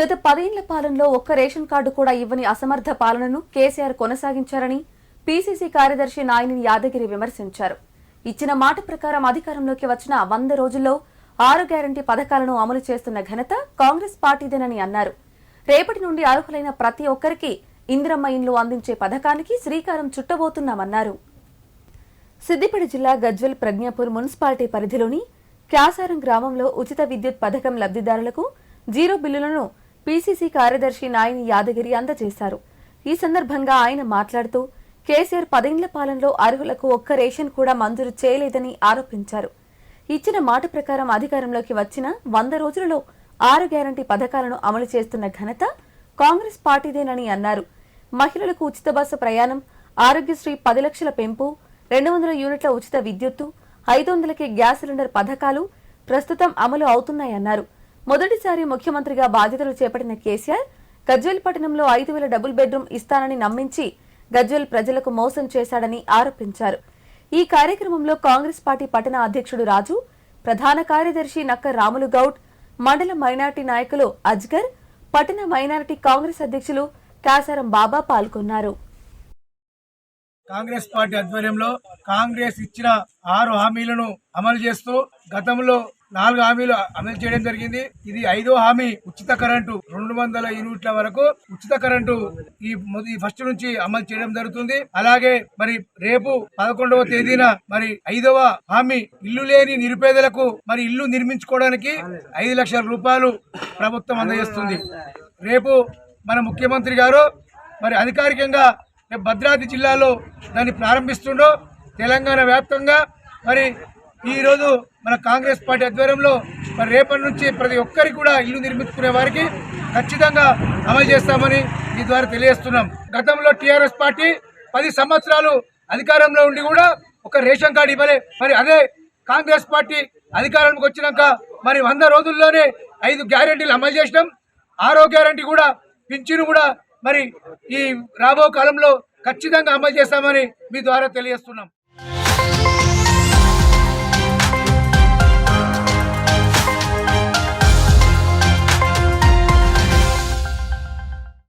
గత పదేళ్ళ పాలనలో ఒక్క రేషన్ కార్డు కూడా ఇవ్వని అసమర్థ పాలనను కేసీఆర్ కొనసాగించారని పీసీసీ కార్యదర్శి నాయని యాదగిరి విమర్శించారు. ఇచ్చిన మాట ప్రకారం అధికారంలోకి వచ్చిన వంద రోజుల్లో ఆరు గ్యారంటీ పథకాలను అమలు చేస్తున్న ఘనత కాంగ్రెస్ పార్టీదేనని అన్నారు. రేపటి నుండి అర్హులైన ప్రతి ఒక్కరికి ఇందిరమ్మ ఇండ్లు అందించే పథకానికి శ్రీకారం చుట్టబోతున్నామన్నారు. సిద్దిపేట జిల్లా గజ్వెల్ ప్రజ్ఞాపూర్ మున్సిపాలిటీ పరిధిలోని క్యాసారం గ్రామంలో ఉచిత విద్యుత్ పథకం లబ్దిదారులకు జీరో బిల్లులను పీసీసీ కార్యదర్శి నాయని యాదగిరి అందజేశారు. ఈ సందర్భంగా ఆయన మాట్లాడుతూ కేసీఆర్ పదేండ్ల పాలనలో అర్హులకు ఒక్క రేషన్ కూడా మంజూరు చేయలేదని ఆరోపించారు. ఇచ్చిన మాట ప్రకారం అధికారంలోకి వచ్చిన వంద రోజులలో ఆరు గ్యారంటీ పథకాలను అమలు చేస్తున్న ఘనత కాంగ్రెస్ పార్టీదేనని అన్నారు. మహిళలకు ఉచిత బస్సు ప్రయాణం ఆరోగ్యశ్రీ పది లక్షల పెంపు రెండు వందల యూనిట్ల ఉచిత విద్యుత్తు ఐదు వందలకి గ్యాస్ సిలిండర్ పథకాలు ప్రస్తుతం అమలు అవుతున్నాయన్నారు. మొదటిసారి ముఖ్యమంత్రిగా బాధ్యతలు చేపట్టిన కేసీఆర్ గజ్వేల్ పట్టణంలో ఐదు వేల డబుల్ బెడ్రూమ్ ఇస్తానని నమ్మించి గజ్వేల్ ప్రజలకు మోసం చేశాడని ఆరోపించారు. ఈ కార్యక్రమంలో కాంగ్రెస్ పార్టీ పట్టణ అధ్యక్షుడు రాజు ప్రధాన కార్యదర్శి నక్క రాములు గౌడ్ మండల మైనార్టీ నాయకులు అజ్గర్ పట్టణ మైనారిటీ కాంగ్రెస్ అధ్యక్షులు కాసారం బాబా పాల్గొన్నారు. కాంగ్రెస్ పార్టీ ఆధ్వర్యంలో కాంగ్రెస్ ఇచ్చిన ఆరు హామీలను అమలు చేస్తూ గతంలో నాలుగు హామీలు అమలు చేయడం జరిగింది. ఇది ఐదో హామీ ఉచిత కరెంటు రెండు వందల యూనిట్ల వరకు ఉచిత కరెంటు ఈ ఈ ఫస్ట్ నుంచి అమలు చేయడం జరుగుతుంది. అలాగే మరి రేపు పదకొండవ తేదీన మరి ఐదవ హామీ ఇల్లు లేని నిరుపేదలకు మరి ఇల్లు నిర్మించుకోవడానికి ఐదు లక్షల రూపాయలు ప్రభుత్వం అందజేస్తుంది. రేపు మన ముఖ్యమంత్రి గారు మరి అధికారికంగా రేపు భద్రాద్రి జిల్లాలో దాన్ని ప్రారంభిస్తుండో తెలంగాణ వ్యాప్తంగా. మరి ఈరోజు మన కాంగ్రెస్ పార్టీ ఆధ్వర్యంలో మరి రేపటి నుంచి ప్రతి ఒక్కరికి కూడా ఇల్లు నిర్మించుకునే వారికి ఖచ్చితంగా అమలు చేస్తామని ఈ ద్వారా తెలియజేస్తున్నాం. గతంలో టీఆర్ఎస్ పార్టీ పది సంవత్సరాలు అధికారంలో ఉండి కూడా ఒక రేషన్ కార్డు ఇవ్వలే. మరి అదే కాంగ్రెస్ పార్టీ అధికారంలోకి వచ్చినాక మరి వంద రోజుల్లోనే ఐదు గ్యారెంటీలు అమలు చేసినాం. ఆరో గ్యారంటీ కూడా పింఛను కూడా మరి ఈ రాబో కాలంలో ఖచ్చితంగా అమలు చేస్తామని మీ ద్వారా తెలియజేస్తున్నాం.